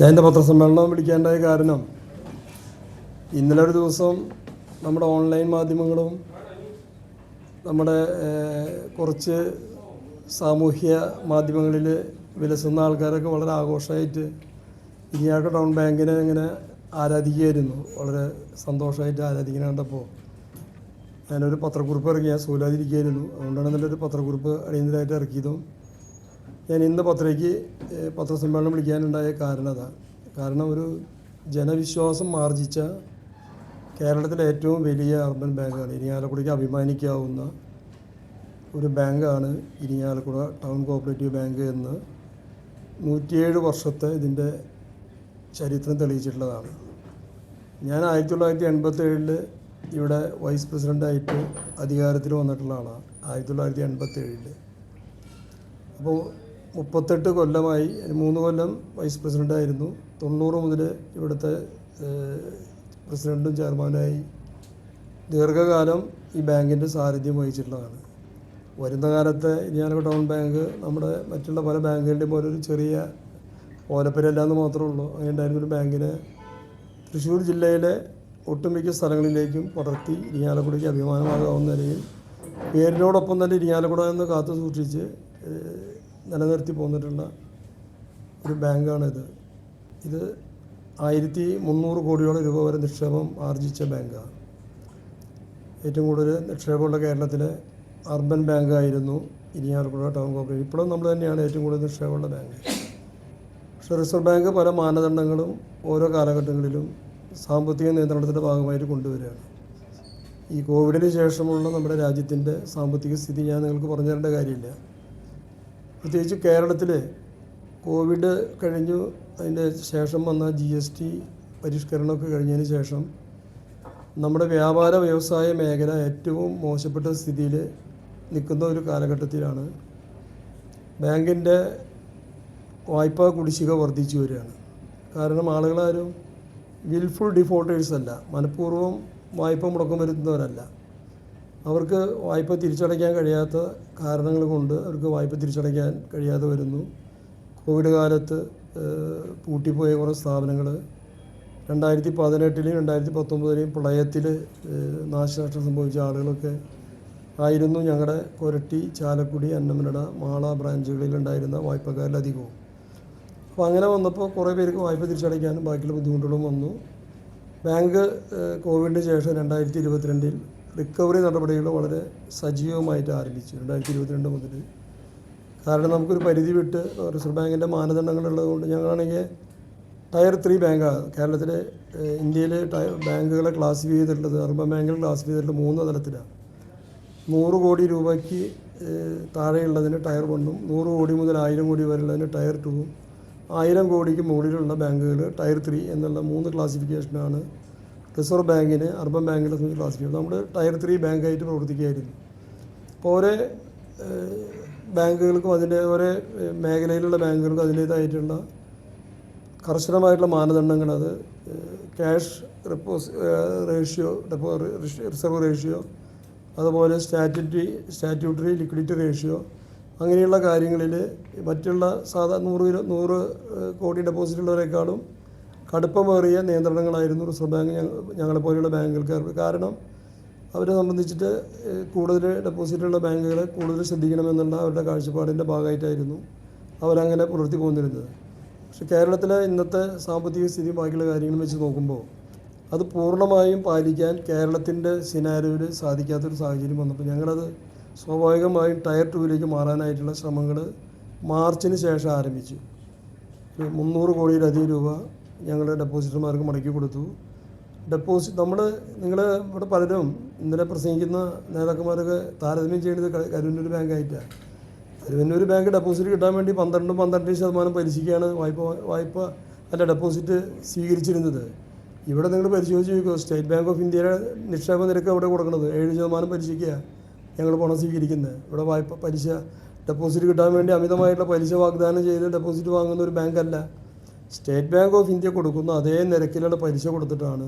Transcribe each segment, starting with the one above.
ഞാൻ എന്റെ പത്രസമ്മേളനം വിളിക്കേണ്ടായ കാരണം ഇന്നലെ ഒരു ദിവസം നമ്മുടെ ഓൺലൈൻ മാധ്യമങ്ങളും നമ്മുടെ കുറച്ച് സാമൂഹ്യ മാധ്യമങ്ങളിൽ വിലസുന്ന ആൾക്കാരൊക്കെ വളരെ ആഘോഷമായിട്ട് ഇരിയാട്ട് ടൗൺ ബാങ്കിനെ ഇങ്ങനെ ആരാധിക്കുകയായിരുന്നു. വളരെ സന്തോഷമായിട്ട് ആരാധിക്കുന്ന കണ്ടപ്പോൾ ഞാനൊരു പത്രക്കുറിപ്പ് ഇറങ്ങിയാൽ സൂലാതിരിക്കുകയായിരുന്നു. അതുകൊണ്ടാണ് ഇന്നലെ ഒരു പത്രക്കുറിപ്പ് അടിയന്തരമായിട്ട് ഇറക്കിയതും. ഞാൻ ഇന്ന് പത്രയ്ക്ക് പത്രസമ്മേളനം വിളിക്കാനുണ്ടായ കാരണം അതാണ് കാരണം ഒരു ജനവിശ്വാസം ആർജിച്ച കേരളത്തിലെ ഏറ്റവും വലിയ അർബൻ ബാങ്കാണ്. ഇരിങ്ങാലക്കുടയ്ക്ക് അഭിമാനിക്കാവുന്ന ഒരു ബാങ്കാണ് ഇരിങ്ങാലക്കുട ടൗൺ കോപ്പറേറ്റീവ് ബാങ്ക് എന്ന് നൂറ്റിയേഴ് വർഷത്തെ ഇതിന്റെ ചരിത്രം തെളിയിച്ചിട്ടുള്ളതാണ്. ഞാൻ ആയിരത്തി തൊള്ളായിരത്തി എൺപത്തി ഏഴിൽ ഇവിടെ വൈസ് പ്രസിഡന്റായിട്ട് അധികാരത്തിൽ വന്നിട്ടുള്ള ആളാണ് ആയിരത്തി തൊള്ളായിരത്തി എൺപത്തി ഏഴിൽ അപ്പോൾ മുപ്പത്തെട്ട് കൊല്ലമായി മൂന്ന് കൊല്ലം വൈസ് പ്രസിഡന്റായിരുന്നു തൊണ്ണൂറ് മുതൽ ഇവിടുത്തെ പ്രസിഡന്റും ചെയർമാനായി ദീർഘകാലം ഈ ബാങ്കിന്റെ സാന്നിധ്യം വഹിച്ചിട്ടുള്ളതാണ്. വരുന്ന കാലത്ത് ഇരിയാലക്കുട ടൗൺ ബാങ്ക് നമ്മുടെ മറ്റുള്ള പല ബാങ്കുകളുടെയും പോലെ ഒരു ചെറിയ ഓലപ്പരല്ലാന്ന് മാത്രമേ ഉള്ളൂ. അങ്ങനെ ഉണ്ടായിരുന്ന ഒരു ബാങ്കിനെ തൃശ്ശൂർ ജില്ലയിലെ ഒട്ടുമിക്ക സ്ഥലങ്ങളിലേക്കും പടർത്തി ഇരിങ്ങാലക്കുടയ്ക്ക് അഭിമാനമാകാവുന്ന നിലയിൽ പേരിനോടൊപ്പം തന്നെ ഇരിങ്ങാലക്കുട എന്ന് കാത്തു സൂക്ഷിച്ച് നിലനിർത്തി പോന്നിട്ടുള്ള ഒരു ബാങ്കാണ് ഇത് ആയിരത്തി മുന്നൂറ് കോടിയോളം രൂപ വരെ നിക്ഷേപം ആർജിച്ച ബാങ്കാണ് ഏറ്റവും കൂടുതൽ നിക്ഷേപമുള്ള കേരളത്തിലെ അർബൻ ബാങ്കായിരുന്നു ഇരിങ്ങാലക്കുട ടൗൺ കോർപ്പറേഷൻ. ഇപ്പോഴും നമ്മൾ തന്നെയാണ് ഏറ്റവും കൂടുതൽ നിക്ഷേപമുള്ള ബാങ്ക്. പക്ഷേ റിസർവ് ബാങ്ക് പല മാനദണ്ഡങ്ങളും ഓരോ കാലഘട്ടങ്ങളിലും സാമ്പത്തിക നിയന്ത്രണത്തിന്റെ ഭാഗമായിട്ട് കൊണ്ടുവരികയാണ്. ഈ കോവിഡിന് ശേഷമുള്ള നമ്മുടെ രാജ്യത്തിന്റെ സാമ്പത്തിക സ്ഥിതി ഞാൻ നിങ്ങൾക്ക് പറഞ്ഞു തരേണ്ട കാര്യമില്ല. പ്രത്യേകിച്ച് കേരളത്തിൽ കോവിഡ് കഴിഞ്ഞു അതിന്റെ ശേഷം വന്ന ജി എസ് ടി പരിഷ്കരണമൊക്കെ കഴിഞ്ഞതിന് ശേഷം നമ്മുടെ വ്യാപാര വ്യവസായ മേഖല ഏറ്റവും മോശപ്പെട്ട സ്ഥിതിയിൽ നിൽക്കുന്ന ഒരു കാലഘട്ടത്തിലാണ്. ബാങ്കിന്റെ വായ്പാ കുടിശ്ശിക വർദ്ധിച്ചു വരികയാണ്. കാരണം ആളുകളാരും വിൽഫുൾ ഡിഫോൾട്ടേഴ്സ് അല്ല. മനഃപൂർവം വായ്പ മുടക്കം വരുത്തുന്നവരല്ല അവർക്ക് വായ്പ തിരിച്ചടയ്ക്കാൻ കഴിയാത്ത കാരണങ്ങൾ കൊണ്ട് അവർക്ക് വായ്പ തിരിച്ചടയ്ക്കാൻ കഴിയാതെ വരുന്നു. കോവിഡ് കാലത്ത് പൂട്ടിപ്പോയ കുറേ സ്ഥാപനങ്ങൾ രണ്ടായിരത്തി പതിനെട്ടിലെയും രണ്ടായിരത്തി പത്തൊമ്പതിലെയും പ്രളയത്തിൽ നാശനഷ്ടം സംഭവിച്ച ആളുകളൊക്കെ ആയിരുന്നു. ഞങ്ങളുടെ കൊരട്ടി ചാലക്കുടി അന്നമനട മാള ബ്രാഞ്ചുകളിലുണ്ടായിരുന്ന വായ്പക്കാരിലധികവും അപ്പോൾ അങ്ങനെ വന്നപ്പോൾ കുറേ പേർക്ക് വായ്പ തിരിച്ചടയ്ക്കാനും ബാക്കിയുള്ള ബുദ്ധിമുട്ടുകളും വന്നു. ബാങ്ക് കോവിഡിന് ശേഷം രണ്ടായിരത്തി ഇരുപത്തിരണ്ടിൽ റിക്കവറി നടപടികൾ വളരെ സജീവമായിട്ട് ആരംഭിച്ചു. രണ്ടായിരത്തി ഇരുപത്തിരണ്ട് മുതൽ. കാരണം നമുക്കൊരു പരിധി വിട്ട് റിസർവ് ബാങ്കിന്റെ മാനദണ്ഡങ്ങളുള്ളത് കൊണ്ട് ഞങ്ങളാണെങ്കിൽ ടയർ ത്രീ ബാങ്കാണ് കേരളത്തിലെ ഇന്ത്യയിലെ ടയർ ബാങ്കുകളെ ക്ലാസിഫൈ ചെയ്തിട്ടുള്ളത് അർബൻ ബാങ്കുകൾ ക്ലാസിഫൈ ചെയ്തിട്ടുള്ളത് മൂന്ന് തലത്തിലാണ് നൂറ് കോടി രൂപയ്ക്ക് താഴെയുള്ളതിന് ടയർ വണ്ണും നൂറ് കോടി മുതൽ ആയിരം കോടി വരെയുള്ളതിന് ടയർ ടൂവും ആയിരം കോടിക്ക് മുകളിലുള്ള ബാങ്കുകൾ ടയർ ത്രീ എന്നുള്ള മൂന്ന് ക്ലാസിഫിക്കേഷനാണ് റിസർവ് ബാങ്കിന് അർബൻ ബാങ്കിനെ സംബന്ധിച്ച് ക്ലാസിഫിക്കും നമ്മൾ ടയർ ത്രീ ബാങ്കായിട്ട് പ്രവർത്തിക്കുകയായിരുന്നു. അപ്പോൾ ഓരോ ബാങ്കുകൾക്കും അതിന്റെ ഓരോ മേഖലയിലുള്ള ബാങ്കുകൾക്കും അതിന്റേതായിട്ടുള്ള കർശനമായിട്ടുള്ള മാനദണ്ഡങ്ങൾ. അത് cash repose ratio ഡെപ്പോ reserve ratio അതുപോലെ സ്റ്റാറ്റ്യൂട്ടറി സ്റ്റാറ്റ്യൂട്ടറി ലിക്വിഡിറ്റി റേഷ്യോ അങ്ങനെയുള്ള കാര്യങ്ങളിൽ മറ്റുള്ള സാധാ നൂറ് നൂറ് കോടി ഡെപ്പോസിറ്റ് ഉള്ളവരെക്കാളും കടുപ്പമേറിയ നിയന്ത്രണങ്ങളായിരുന്നു റിസർവ് ബാങ്ക് ഞങ്ങളെ ഞങ്ങളെപ്പോലെയുള്ള ബാങ്കുകൾക്ക്. കാരണം അവരെ സംബന്ധിച്ചിട്ട് കൂടുതൽ ഡെപ്പോസിറ്റുള്ള ബാങ്കുകളെ കൂടുതൽ ശ്രദ്ധിക്കണമെന്നുള്ള അവരുടെ കാഴ്ചപ്പാടിന്റെ ഭാഗമായിട്ടായിരുന്നു അവരങ്ങനെ പുലർത്തി പോന്നിരുന്നത്. പക്ഷേ കേരളത്തിലെ ഇന്നത്തെ സാമ്പത്തിക സ്ഥിതി ബാക്കിയുള്ള കാര്യങ്ങളും വെച്ച് നോക്കുമ്പോൾ അത് പൂർണമായും പാലിക്കാൻ കേരളത്തിന്റെ സിനാരിയിൽ സാധിക്കാത്തൊരു സാഹചര്യം വന്നപ്പോൾ ഞങ്ങളത് സ്വാഭാവികമായും ടയർ ടൂവിലേക്ക് മാറാനായിട്ടുള്ള ശ്രമങ്ങൾ മാർച്ചിന് ശേഷം ആരംഭിച്ചു. മുന്നൂറ് കോടിയിലധികം രൂപ ഞങ്ങൾ ഡെപ്പോസിറ്റർമാർക്ക് മടക്കി കൊടുത്തു. ഡെപ്പോസിറ്റ് നമ്മൾ നിങ്ങൾ ഇവിടെ പലരും ഇന്നലെ പ്രസംഗിക്കുന്ന നേതാക്കന്മാരൊക്കെ താരതമ്യം ചെയ്യുന്നത് കരുവന്നൂർ ബാങ്കായിട്ടാണ് കരുവന്നൂർ ബാങ്ക് ഡെപ്പോസിറ്റ് കിട്ടാൻ വേണ്ടി പന്ത്രണ്ടും പന്ത്രണ്ട് ശതമാനം പലിശയ്ക്കാണ് വായ്പ വായ്പ അല്ല ഡെപ്പോസിറ്റ് സ്വീകരിച്ചിരുന്നത്. ഇവിടെ നിങ്ങൾ പരിശോധിച്ച് നോക്കുക സ്റ്റേറ്റ് ബാങ്ക് ഓഫ് ഇന്ത്യയുടെ നിക്ഷേപ നിരക്ക് അവിടെ കൊടുക്കുന്നത് ഏഴ് ശതമാനം പലിശയ്ക്കാണ് ഞങ്ങൾ പണം സ്വീകരിക്കുന്നത്. ഇവിടെ വായ്പ പലിശ ഡെപ്പോസിറ്റ് കിട്ടാൻ വേണ്ടി അമിതമായിട്ടുള്ള പലിശ വാഗ്ദാനം ചെയ്ത് ഡെപ്പോസിറ്റ് വാങ്ങുന്ന ഒരു ബാങ്കല്ല സ്റ്റേറ്റ് ബാങ്ക് ഓഫ് ഇന്ത്യ കൊടുക്കുന്ന. അതേ നിരക്കിലുള്ള പലിശ കൊടുത്തിട്ടാണ്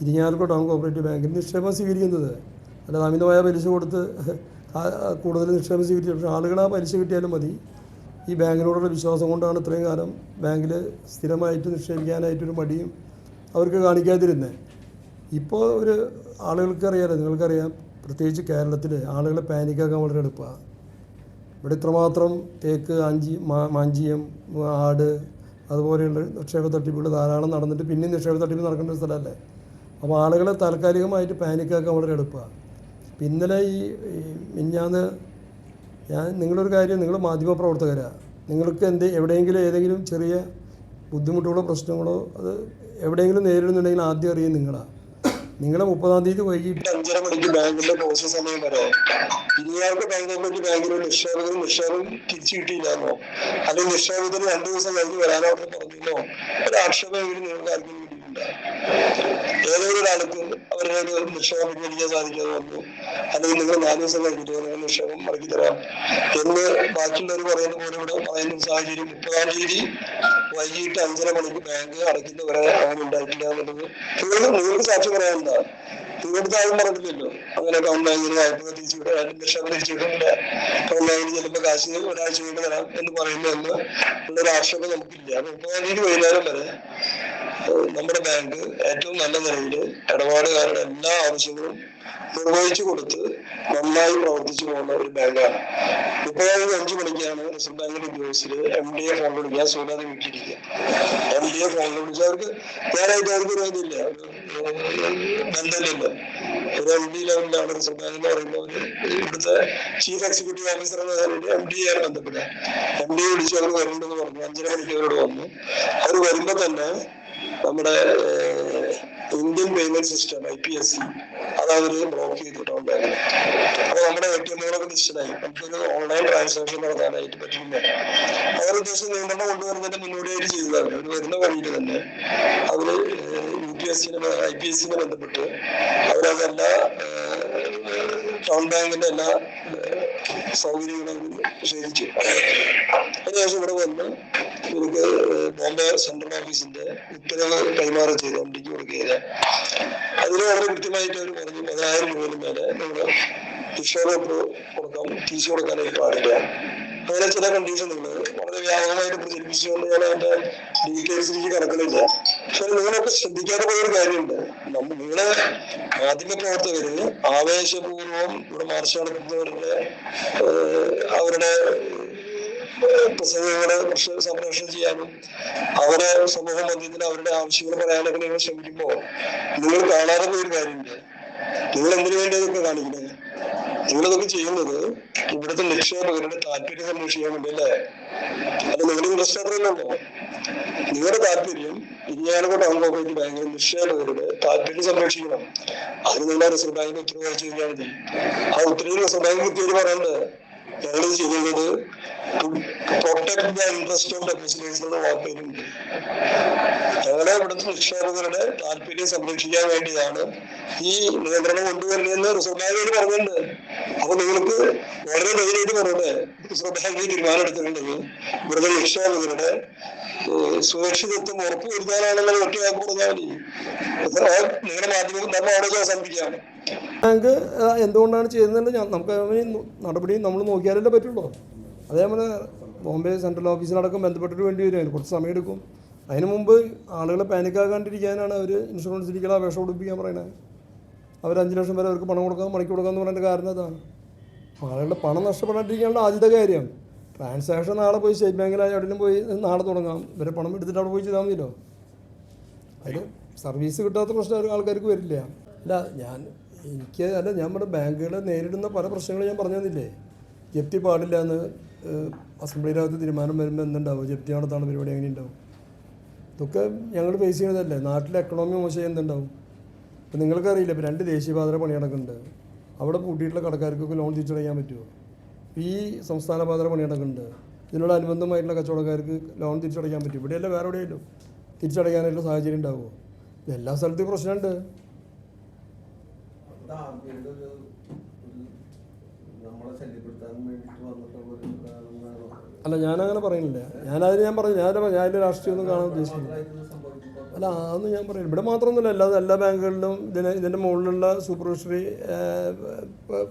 ഇരിങ്ങാലക്കുട ടൗൺ കോപ്പറേറ്റീവ് ബാങ്കിൽ നിക്ഷേപം സ്വീകരിക്കുന്നത്. അല്ലാതെ അമിതമായ പലിശ കൊടുത്ത് കൂടുതൽ നിക്ഷേപം സ്വീകരിച്ചു പക്ഷേ ആളുകൾ ആ പലിശ കിട്ടിയാലും മതി. ഈ ബാങ്കിനോടുള്ള വിശ്വാസം കൊണ്ടാണ് ഇത്രയും കാലം ബാങ്കിൽ സ്ഥിരമായിട്ട് നിക്ഷേപിക്കാനായിട്ടൊരു മടിയും അവർക്ക് കാണിക്കാതിരുന്നത് ഇപ്പോൾ ഒരു ആളുകൾക്ക് അറിയാലോ നിങ്ങൾക്കറിയാം പ്രത്യേകിച്ച് കേരളത്തിൽ ആളുകളെ പാനിക്കാക്കാൻ വളരെ എളുപ്പമാണ് ഇവിടെ ഇത്രമാത്രം തേക്ക് അഞ്ചി മാ- മാഞ്ചിയം ആട് അതുപോലെയുള്ള നിക്ഷേപ തട്ടിപ്പുകൾ ധാരാളം നടന്നിട്ട് പിന്നെയും നിക്ഷേപ തട്ടിപ്പ് നടക്കേണ്ട ഒരു സ്ഥലമല്ലേ? അപ്പോൾ ആളുകളെ താൽക്കാലികമായിട്ട് പാനിക്കാക്കാൻ വളരെ എളുപ്പമാണ്. പിന്നലെ ഈ മിഞ്ഞാന്ന് ഞാൻ നിങ്ങളൊരു കാര്യം നിങ്ങൾ മാധ്യമപ്രവർത്തകരാണ് നിങ്ങൾക്ക് എന്ത് എവിടെയെങ്കിലും ഏതെങ്കിലും ചെറിയ ബുദ്ധിമുട്ടുകളോ പ്രശ്നങ്ങളോ അത് എവിടെയെങ്കിലും നേരിടുന്നുണ്ടെങ്കിൽ ആദ്യം അറിയും നിങ്ങളാണ് നിങ്ങളെ മുപ്പതാം തീയതി വൈകിട്ട് അഞ്ചര മണിക്ക് ബാങ്കിന്റെ ക്ലോസ് സമയം വരെ. ഇനിയാൾക്ക് ബാങ്കിലേക്ക് ബാങ്കിലെ നിക്ഷേപകരും നിക്ഷേപം തിരിച്ചു കിട്ടിയില്ലാന്നോ അല്ലെങ്കിൽ നിക്ഷേപത്തിന് രണ്ടു ദിവസം കഴിഞ്ഞ് വരാനായിട്ട് പറഞ്ഞിരുന്നോ? ഒരു ആക്ഷേപം നിങ്ങൾക്ക് ആർക്കും കിട്ടിയിട്ടുണ്ട് ഏതെങ്കിലും അവരുടെ ഒരു നിക്ഷേപം പിൻവലിക്കാൻ സാധിക്കാതെ വന്നു. അല്ലെങ്കിൽ നിങ്ങൾ നാല് ദിവസം കഴിഞ്ഞിട്ട് നിങ്ങൾ നിക്ഷേപം മടക്കി തരാം എന്ന് ബാക്കിയുള്ളവർ പറയുന്ന പോലെ ഇവിടെ പറയുന്ന സാഹചര്യം മുപ്പതാം തീയതി വൈകിട്ട് അഞ്ചര മണിക്ക് ബാങ്ക് അടയ്ക്കുന്നവരെ അങ്ങനെ ഉണ്ടായിട്ടില്ല എന്നുള്ളത്. നിങ്ങൾ നിങ്ങൾക്ക് സാക്ഷി പറയാനുണ്ടാ നിങ്ങളുടെ ആരും പറഞ്ഞില്ലല്ലോ. അങ്ങനെ അക്കൗണ്ട് ബാങ്കിന് വായ്പ തിരിച്ചു വിടാൻ നിക്ഷേപം തിരിച്ചു വിടുന്നില്ല അക്കൗണ്ട് ബാങ്കിന് ചിലപ്പോൾ കാശ് ഒരാഴ്ച കൊണ്ട് തരാം എന്ന് പറയുന്ന ഉള്ള ഉള്ളൊരു ആക്ഷേപം നമുക്കില്ല. അപ്പൊ മുപ്പതാം തീയതി വൈകുന്നേരം വരെ നമ്മുടെ ബാങ്ക് ഏറ്റവും നല്ല നിലയിൽ ഇടപാടുകാരുടെ എല്ലാ ആവശ്യങ്ങളും നിർവഹിച്ചു കൊടുത്ത് നന്നായി പ്രവർത്തിച്ചു പോകുന്ന ഒരു ബാങ്കാണ് ഇപ്പൊ അഞ്ചു മണിക്കാണ് റിസർവ് ബാങ്കിന്റെ ഉദ്യോഗസ്ഥര് എം ഡി എ ഫോണിൽ വിളിക്കാൻ സൂര്യാതെ വീട്ടിലിരിക്കുക. എം ഡി എ ഫോണിൽ വിളിച്ചാൽ അവർക്ക് ഞാനായിട്ട് അവർക്ക് ഒരു ഇതില്ല ഒരു ബന്ധമില്ലല്ലോ ഒരു എം ഡി ലെവലിലാണ് റിസർവ് ബാങ്ക് എന്ന് പറയുമ്പോൾ ഇവിടുത്തെ ചീഫ് എക്സിക്യൂട്ടീവ് ഓഫീസർ എന്ന നിലയിൽ എം ഡി ആണ് ബന്ധപ്പെടുക. എം ഡി വിളിച്ച് അവർ വരുന്നുണ്ടെന്ന് പറഞ്ഞു. അഞ്ചര മണിക്ക് അവരോട് വന്നു. അവർ വരുമ്പോ തന്നെ നമ്മുടെ Indian payment system I P S C അത് അവർ ബ്ലോക്ക് ചെയ്തിട്ടുണ്ട് അപ്പൊ നമ്മുടെ എ ടി എമ്മുകളൊക്കെ നിശ്ചിതമായി. നമുക്കൊരു ഓൺലൈൻ ട്രാൻസാക്ഷൻ നടത്താനായിട്ട് പറ്റുന്നില്ല അവർ ഉദ്ദേശം നിയന്ത്രണം കൊണ്ടുവരുന്നതിന്റെ മുന്നോടിയായിട്ട് ചെയ്തതാണ്. അവർ വരുന്ന വഴിയിൽ തന്നെ അവർ യു പി എസ് സിനെ ഐ പി എസ് സിനെ ബന്ധപ്പെട്ട് അവരതെല്ലാ ടൗൺ ബാങ്കിന്റെ എല്ലാ ഏഹ്, സൗകര്യങ്ങളും അതിന് അതിനുശേഷം ഇവിടെ വന്ന് ഇവർക്ക് ബോംബെ സെൻട്രൽ ഓഫീസിന്റെ ഉത്തരവ് കൈമാറി ചെയ്ത് എം ഡിക്ക് കൊടുക്കുകയില്ല അതിന് വളരെ കൃത്യമായിട്ട് അവർ പറഞ്ഞു പതിനായിരം രൂപയിൽ മേലെ നിങ്ങൾ നിക്ഷേപം കൊടുക്കാം സി കൊടുക്കാനായിട്ട് പാടില്ല. അങ്ങനെ ചില കണ്ടീഷനുകൾ വളരെ വ്യാപകമായിട്ട് പ്രചരിപ്പിച്ചുകൊണ്ട് ഞാൻ അതിന്റെ ഡീറ്റെയിൽസിലേക്ക് കിടക്കുന്നില്ല. പക്ഷെ നിങ്ങളൊക്കെ ശ്രദ്ധിക്കാതെ പോയൊരു കാര്യമുണ്ട്. നമ്മ നിങ്ങളെ മാധ്യമ പ്രവർത്തകര് ആവേശപൂർവം ഇവിടെ മാർച്ച് നടത്തുന്നവരുടെ അവരുടെ പ്രസംഗങ്ങളെ പ്രശ്ന സംപ്രേഷണം ചെയ്യാനും അവരെ സമൂഹ മധ്യത്തിൽ അവരുടെ ആവശ്യങ്ങൾ പറയാനൊക്കെ നിങ്ങൾ ശ്രമിക്കുമ്പോ നിങ്ങൾ കാണാതെ പോയൊരു കാര്യമുണ്ട്. നിങ്ങൾ എന്തിനു വേണ്ടി അതൊക്കെ കാണിക്കുന്നത്? നിങ്ങളിതൊക്കെ ചെയ്യുന്നത് ഇവിടുത്തെ നിക്ഷേപകരുടെ താല്പര്യം സംരക്ഷിക്കാൻ വേണ്ടി അല്ലേ? അത് നിങ്ങൾ ഇൻട്രസ്റ്റ് നിങ്ങളുടെ താല്പര്യം ഇരിയാനക്കോട്ട കോപ്പറേറ്റീവ് ബാങ്കിലെ നിക്ഷേപകരുടെ താല്പര്യം സംരക്ഷിക്കണം. അതിന് നിങ്ങളെ റിസർവ് ബാങ്കിന് ഉത്തരവ് കഴിഞ്ഞാൽ മതി ആ ഉത്തരവിൽ റിസർവ് ബാങ്ക് കൃത്യമായിട്ട് പറയുന്നത് ഞങ്ങൾ ചെയ്തത് protect the interest of depositors എന്ന വാക്കുകളുണ്ട് ഞങ്ങളെ ഇവിടുത്തെ നിക്ഷേപകരുടെ താല്പര്യം സംരക്ഷിക്കാൻ വേണ്ടിയാണ് ഈ നിയന്ത്രണം കൊണ്ടുവരുന്നതെന്ന് റിസർവ് ബാങ്ക് പറഞ്ഞിട്ടുണ്ട്. അപ്പൊ നിങ്ങൾക്ക് വളരെ ധൈര്യമായിട്ട് പറഞ്ഞത് റിസർവ് ബാങ്ക് തീരുമാനം എടുത്തിട്ടുണ്ടെങ്കിൽ ഇവിടുത്തെ നിക്ഷേപകരുടെ സുരക്ഷിതത്വം ഉറപ്പുവരുത്താനാണെന്നുള്ള ഒറ്റയാക്കി പറഞ്ഞാൽ മതി. നിങ്ങളുടെ മാധ്യമം നമ്മൾ അവിടെ അവസാനിപ്പിക്കാം ബാങ്ക് എന്തുകൊണ്ടാണ് ചെയ്യുന്നത് നമുക്ക് നടപടി നമ്മൾ നോക്കിയാലല്ലേ പറ്റുള്ളൂ. അതേപോലെ ബോംബെ സെൻട്രൽ ഓഫീസിനടക്കം ബന്ധപ്പെട്ടിട്ട് വേണ്ടി വരും. അതിന് കുറച്ച് സമയം എടുക്കും. അതിന് മുമ്പ് ആളുകളെ പാനിക്കാകാണ്ടിരിക്കാനാണ് അവർ ഇൻഷുറൻസിലേക്കുള്ള അപേക്ഷ കൊടുപ്പിക്കാൻ പറയുന്നത് അവർ അഞ്ച് ലക്ഷം വരെ അവർക്ക് പണം കൊടുക്കാൻ മണിക്ക് കൊടുക്കാമെന്ന് പറയുന്ന കാരണം അതാണ്. ആളുകളുടെ പണം നഷ്ടപ്പെടാണ്ടിരിക്കാനുള്ള ആദ്യത്തെ കാര്യം. ട്രാൻസാക്ഷൻ നാളെ പോയി സ്റ്റേറ്റ് ബാങ്കിലായി എവിടെയും പോയി നാളെ തുടങ്ങാം. ഇവരെ പണം എടുത്തിട്ട് അവിടെ പോയി ചെയ്താൽ മതിയല്ലോ. അതിൽ സർവീസ് കിട്ടാത്ത പ്രശ്നം ആൾക്കാർക്ക് വരില്ല. അല്ല ഞാൻ എനിക്ക് അല്ല നമ്മുടെ ബാങ്കുകൾ നേരിടുന്ന പല പ്രശ്നങ്ങളും ഞാൻ പറഞ്ഞു തന്നില്ലേ ജപ്തി പാടില്ല എന്ന് അസംബ്ലിയിലകത്ത് തീരുമാനം വരുമ്പോൾ എന്തുണ്ടാവും? ജപ്തി നടത്താണ് പരിപാടി എങ്ങനെ ഉണ്ടാവും ഇതൊക്കെ ഞങ്ങൾ ഫേസ് ചെയ്യുന്നതല്ലേ? നാട്ടിലെ എക്കണോമി മോശം എന്തുണ്ടാവും? ഇപ്പം നിങ്ങൾക്കറിയില്ല ഇപ്പം രണ്ട് ദേശീയപാത പണി നടക്കുന്നുണ്ട്. അവിടെ പൂട്ടിയിട്ടുള്ള കടക്കാർക്കൊക്കെ ലോൺ തിരിച്ചടയ്ക്കാൻ പറ്റുമോ ഈ സംസ്ഥാന പാത പണി നടക്കുന്നുണ്ട്. ഇതിനോട് അനുബന്ധമായിട്ടുള്ള കച്ചവടക്കാർക്ക് ലോൺ തിരിച്ചടയ്ക്കാൻ പറ്റും. ഇവിടെയല്ല വേറെ എവിടെയല്ലോ തിരിച്ചടയ്ക്കാനായിട്ടുള്ള സാഹചര്യം ഉണ്ടാവുമോ എല്ലാ സ്ഥലത്തും പ്രശ്നമുണ്ട്. ഒരു നമ്മളെ ശല്യപ്പെടുത്താൻ വേണ്ടിയിട്ട് വന്നിട്ടുള്ള ഒരു ഇതാണെന്നാണ് അല്ല ഞാനങ്ങനെ പറയുന്നില്ല. ഞാനതിന് ഞാൻ പറഞ്ഞു ഞാൻ ഞാൻ അതിന്റെ രാഷ്ട്രീയമൊന്നും കാണാൻ ഉദ്ദേശിക്കുന്നില്ല സംഭവിക്കുമ്പോൾ അല്ല അതൊന്നും ഞാൻ പറയുന്നു ഇവിടെ മാത്രമൊന്നുമില്ല. അല്ലാതെ എല്ലാ ബാങ്കുകളിലും ഇതിന് ഇതിന്റെ മുകളിലുള്ള സൂപ്പർവിഷറി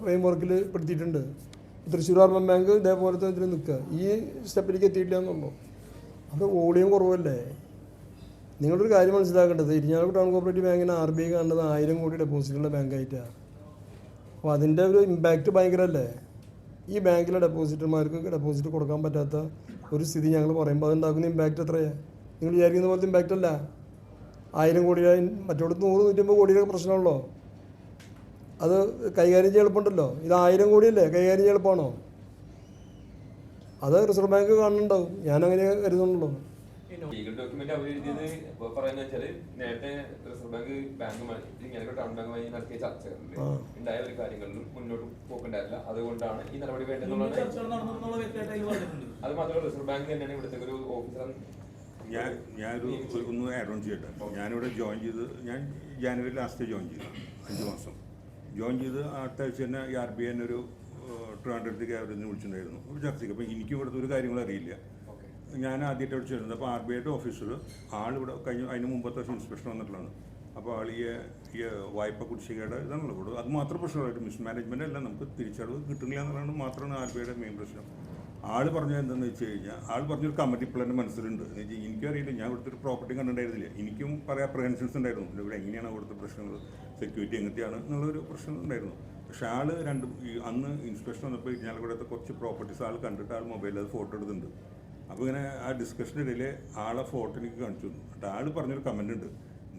ഫ്രെയിം വർക്കിൽ പെടുത്തിയിട്ടുണ്ട്. തൃശ്ശൂർ അർബൻ ബാങ്ക് ഇതേപോലത്തെ ഇതിൽ നിൽക്കുക. ഈ സ്റ്റെപ്പിലേക്ക് എത്തിയിട്ടില്ല എന്നുള്ളൂ. അപ്പോൾ വോളിയം കുറവല്ലേ? നിങ്ങളൊരു കാര്യം മനസ്സിലാക്കേണ്ടത് ഇരിഞ്ഞാലക്കുട ടൗൺ കോപ്പറേറ്റീവ് ബാങ്കിന് ആർ ബി ഐ കാണുന്നത് ആയിരം കോടി ഡെപ്പോസിറ്റുള്ള ബാങ്കായിട്ടാണ് അപ്പോൾ അതിന്റെ ഒരു ഇമ്പാക്റ്റ് ഭയങ്കരമല്ലേ ഈ ബാങ്കിലെ ഡെപ്പോസിറ്റർമാർക്ക് ഡെപ്പോസിറ്റ് കൊടുക്കാൻ പറ്റാത്ത ഒരു സ്ഥിതി ഞങ്ങൾ പറയുമ്പോൾ അതുണ്ടാക്കുന്ന ഇമ്പാക്റ്റ് എത്രയാണ് നിങ്ങൾ വിചാരിക്കുന്ന പോലത്തെ ഇമ്പാക്റ്റ് അല്ല. ആയിരം കോടി മറ്റോടത്ത് നൂറ് നൂറ്റമ്പത് കോടിയുടെ പ്രശ്നമുള്ളോ അത് കൈകാര്യം ചെയ്യാൻ എളുപ്പമുണ്ടല്ലോ. ഇത് ആയിരം കോടിയല്ലേ? കൈകാര്യം ചെയ്യാൻ എളുപ്പമാണോ? അത് റിസർവ് ബാങ്ക് കാണുന്നുണ്ടാവും. ഞാനങ്ങനെ കരുതുന്നുള്ളൂ. ലീഗൽ ഡോക്യുമെന്റ് അവർ എഴുതിയത് ഇപ്പൊ പറയുന്ന വെച്ചാൽ നേരത്തെ റിസർവ് ബാങ്ക് ബാങ്കുമായി ഇങ്ങനെ ടൗൺ ബാങ്കുമായി നടത്തിയ ചർച്ചകളിൽ. ഉണ്ടായ ഒരു കാര്യങ്ങളിലും മുന്നോട്ട് പോക്കുണ്ടായില്ല അതുകൊണ്ടാണ് ഈ നടപടി വേണ്ടത് വേണ്ടതെന്നുള്ളത് അത് മാത്രമല്ല റിസർവ് ബാങ്ക് തന്നെയാണ് ഇവിടുത്തെ ഒരു ഓഫീസർ ഞാൻ ഞാനൊരു ഒരു- ഒന്ന് ആഡ് ഓൺ ചെയ്യട്ടെ? ഞാനിവിടെ ജോയിൻ ചെയ്ത് ഞാൻ ജാനുവരി ലാസ്റ്റ് ജോയിൻ ചെയ്തു. അഞ്ച് മാസം. ജോയിൻ ചെയ്ത് അടുത്ത ആഴ്ച തന്നെ ഈ ആർ ബി ഐ ഒരു ട്രിവാൻഡ്രത്തേക്ക് അവരെന്ന് വിളിച്ചിട്ടുണ്ടായിരുന്നു. ഒരു ചർച്ചയ്ക്ക്. അപ്പോൾ എനിക്ക് ഇവിടുത്തെ ഒരു കാര്യങ്ങളും അറിയില്ല. ഞാൻ ആദ്യമായിട്ട് അവിടെ ചേരുന്നത്. അപ്പോൾ ആർ ബി ഐയുടെ ഓഫീസർ ആളിവിടെ കഴിഞ്ഞ അതിന് മുമ്പത്തെ ഇൻസ്പെക്ഷൻ വന്നിട്ടുള്ളതാണ്. അപ്പോൾ ആൾ ഈ ഈ വായ്പ കുടിശ്ശികയുടെ ഇതാണല്ലോ ഇവിടെ അത് മാത്രം പ്രശ്നമായിട്ട് മിസ്മാനേജ്മെന്റ് അല്ല നമുക്ക് തിരിച്ചടവ് കിട്ടുന്നില്ല എന്നുള്ളതാണ് മാത്രമാണ് ആർ ബി ഐയുടെ മെയിൻ പ്രശ്നം. ആൾ പറഞ്ഞത് എന്താണെന്ന് വെച്ച് കഴിഞ്ഞാൽ ആൾ പറഞ്ഞൊരു കമ്മിറ്റി പ്ലാന്റെ മനസ്സിലുണ്ട്. എന്ന് വെച്ചാൽ എനിക്കറിയില്ല ഞാൻ ഇവിടുത്തെ ഒരു പ്രോപ്പർട്ടി കണ്ടിട്ടുണ്ടായിരുന്നില്ല. എനിക്കും പറയാ അപ്രഹെൻഷൻസ് ഉണ്ടായിരുന്നു. ഇവിടെ എങ്ങനെയാണ് ഇവിടുത്തെ പ്രശ്നങ്ങൾ? സെക്യൂരിറ്റി എങ്ങനെയാണ് എന്നുള്ളൊരു പ്രശ്നം ഉണ്ടായിരുന്നു. പക്ഷേ ആൾ രണ്ട് അന്ന് ഇൻസ്പെക്ഷൻ വന്നപ്പോൾ ഇരിഞ്ഞാലക്കുടത്തെ കുറച്ച് പ്രോപ്പർട്ടീസ് ആൾ കണ്ടിട്ട് ആൾ മൊബൈലിൽ അത് ഫോട്ടോ എടുത്തിട്ടുണ്ട്. അപ്പോൾ ഇങ്ങനെ ആ ഡിസ്കഷനിടയിൽ ആളെ ഫോട്ടോ എനിക്ക് കാണിച്ചു തന്നു. എന്നിട്ട് ആൾ പറഞ്ഞൊരു കമന്റ് ഉണ്ട്.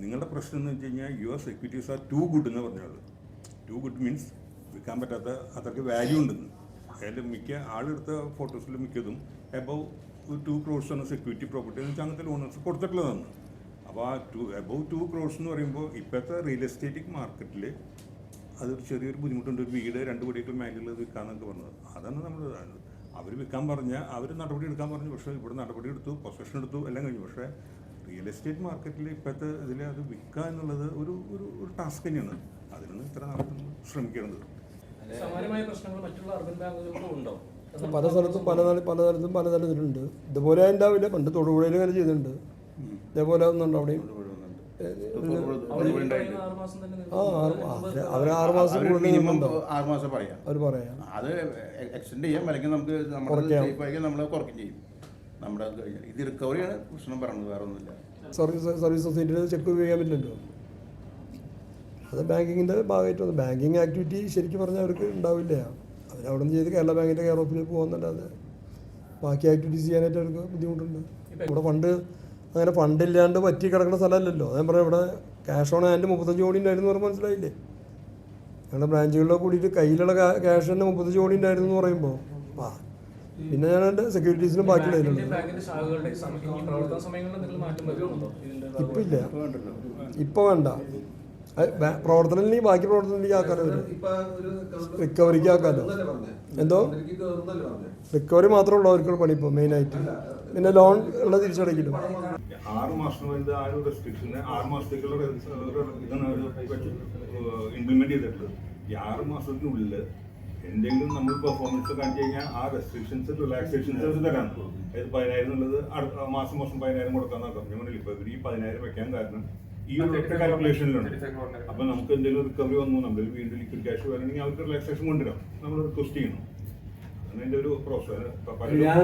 നിങ്ങളുടെ പ്രശ്നം എന്ന് വെച്ച് കഴിഞ്ഞാൽ your securities are too good എന്ന് പറഞ്ഞ ആൾ ടു ഗുഡ് മീൻസ് വിൽക്കാൻ പറ്റാത്ത അത്രയ്ക്ക് വാല്യൂ ഉണ്ടെന്ന്. അതിൽ മിക്ക ആളെടുത്ത ഫോട്ടോസിൽ മിക്കതും എബവ് ടു ക്രോഡ്സ് ആണ് സെക്യൂരിറ്റി പ്രോപ്പർട്ടി എന്ന് വെച്ചാൽ അങ്ങനത്തെ ലോണേഴ്സ് കൊടുത്തിട്ടുള്ളതാണ്. അപ്പോൾ ആ ടു എബവ് ടു ക്രോഡ്സ് എന്ന് പറയുമ്പോൾ ഇപ്പോഴത്തെ റിയൽ എസ്റ്റേറ്റിക് മാർക്കറ്റിൽ അതൊരു ചെറിയൊരു ബുദ്ധിമുട്ടുണ്ട്. ഒരു വീട് രണ്ട് കോടിയൊക്കെ മേഖലയിൽ വിൽക്കാന്നൊക്കെ പറഞ്ഞത്. അതാണ് നമ്മൾ അവർ വിൽക്കാൻ പറഞ്ഞ് അവർ നടപടി എടുക്കാൻ പറഞ്ഞു. പക്ഷേ ഇവിടെ നടപടി എടുത്തു പൊസഷൻ എടുത്തു എല്ലാം കഴിഞ്ഞു. പക്ഷേ റിയൽ എസ്റ്റേറ്റ് മാർക്കറ്റിൽ ഇപ്പോഴത്തെ ഇതിൽ അത് വിൽക്കുക എന്നുള്ളത് ഒരു ഒരു ഒരു ടാസ്ക് തന്നെയാണ്. അതിനാണ് ഇത്ര നാൾ നമ്മൾ ശ്രമിക്കേണ്ടത്. സമാനമായ പ്രശ്നങ്ങൾ മറ്റുള്ള അർബൻ ബാങ്കുകൾക്കും ഉണ്ടോ? പല സ്ഥലത്തും പല നാളിൽ പല സ്ഥലത്തും പല തരത്തിലുണ്ട്. ഇതുപോലെ ഉണ്ടാവില്ല. പണ്ട് തൊടുപുഴയിൽ ഇങ്ങനെ ചെയ്തിട്ടുണ്ട്. ഇതേപോലെ ഒന്നുണ്ട് അവിടെയും. ആ അവർ ആറ് മാസം അവർ കൂടുതൽ മിനിമം ആറ് മാസം പറയാം. അവർ പറയാം. അത് എക്സ്റ്റെൻഡ് ചെയ്യാം അല്ലെങ്കിൽ നമുക്ക് നമ്മുടെ നമ്മൾ കുറയ്ക്കും ചെയ്യും. നമ്മുടെ അത് കഴിഞ്ഞാൽ ഇത് റിക്കവറിയാണ് പ്രശ്നം പറയുന്നത് വേറെ ഒന്നുമില്ല. സർവീസ് സർവീസ് സൊസൈറ്റിയിൽ ചെക്ക് ഉപയോഗിക്കാൻ പറ്റില്ലല്ലോ? അത് ബാങ്കിങ്ങിന്റെ ഭാഗമായിട്ട് വന്നു ബാങ്കിങ് ആക്ടിവിറ്റി ശരിക്കും പറഞ്ഞാൽ അവർക്ക് ഉണ്ടാവില്ല. അവരവിടെ നിന്ന് ചെയ്ത് കേരള ബാങ്കിന്റെ കെയർ ഓഫിൽ പോകുന്നല്ലാതെ ബാക്കി ആക്ടിവിറ്റീസ് ചെയ്യാനായിട്ട് അവർക്ക് ബുദ്ധിമുട്ടുണ്ട്. ഇവിടെ ഫണ്ട് അങ്ങനെ ഫണ്ടില്ലാണ്ട് പറ്റി കിടക്കുന്ന സ്ഥലമല്ലല്ലോ. ഞാൻ പറയാം ഇവിടെ ക്യാഷ് ഓൺ ഹാൻഡ് മുപ്പത്തഞ്ച് കോടി ഉണ്ടായിരുന്നു എന്ന് പറഞ്ഞാൽ മനസ്സിലായില്ലേ? ഞങ്ങളുടെ ബ്രാഞ്ചുകളിലൊക്കെ കൂടിയിട്ട് കയ്യിലുള്ള ക്യാഷ് തന്നെ മുപ്പത്തഞ്ച് കോടി ഉണ്ടായിരുന്നു എന്ന് പറയുമ്പോൾ ആ പിന്നെ ഞാൻ എന്റെ സെക്യൂരിറ്റീസിനും ബാക്കി ഇപ്പം ഇല്ല. ഇപ്പം വേണ്ട. പ്രവർത്തനം ബാ- ബാക്കി പ്രവർത്തനത്തിലേക്ക് ആക്കാനോ ഒരു റിക്കവറിക്ക് ആക്കാലോ? എന്തോ? റിക്കവറി മാത്രമേ ഉള്ളൂ അവർക്ക് പണി ഇപ്പോൾ മെയിനായിട്ട് പിന്നെ ലോൺ ഉള്ള തിരിച്ചടയ്ക്കലും ആറ് മാസം ആ ഒരു റെസ്ട്രിക്ഷന് ആറ് മാസത്തേക്കുള്ള ഇതാണ് ഇംപ്ലിമെന്റ് ചെയ്തിട്ടുള്ളത്. ഈ ആറ് മാസത്തിനുള്ളിൽ എന്തെങ്കിലും നമ്മൾ പെർഫോമൻസ് കാണിച്ചു കഴിഞ്ഞാൽ ആ റെസ്ട്രിക്ഷൻസ് റിലാക്സേഷൻസ് അവർ തരാൻ അതായത് പതിനായിരം എന്നുള്ളത് അടുത്ത മാസം മാസം പതിനായിരം കൊടുക്കാൻ നോക്കാം ഞാൻ പറഞ്ഞില്ല ഇപ്പൊ ഇവർ ഈ പതിനായിരം വെക്കാൻ കാരണം ഈ ഒരു ഒറ്റ കാൽക്കുലേഷനിലുണ്ട് അപ്പൊ നമുക്ക് എന്തെങ്കിലും റിക്കവറി വന്നു നമ്മൾ വീണ്ടും ലിക്വിഡ് ക്യാഷ് വരണമെങ്കിൽ അവർക്ക് റിലാക്സേഷൻ കൊണ്ടുവരാം. നമ്മൾ റിക്വസ്റ്റ് ചെയ്യണം. അതിന്റെ ഒരു പ്രോസസ് ഞാൻ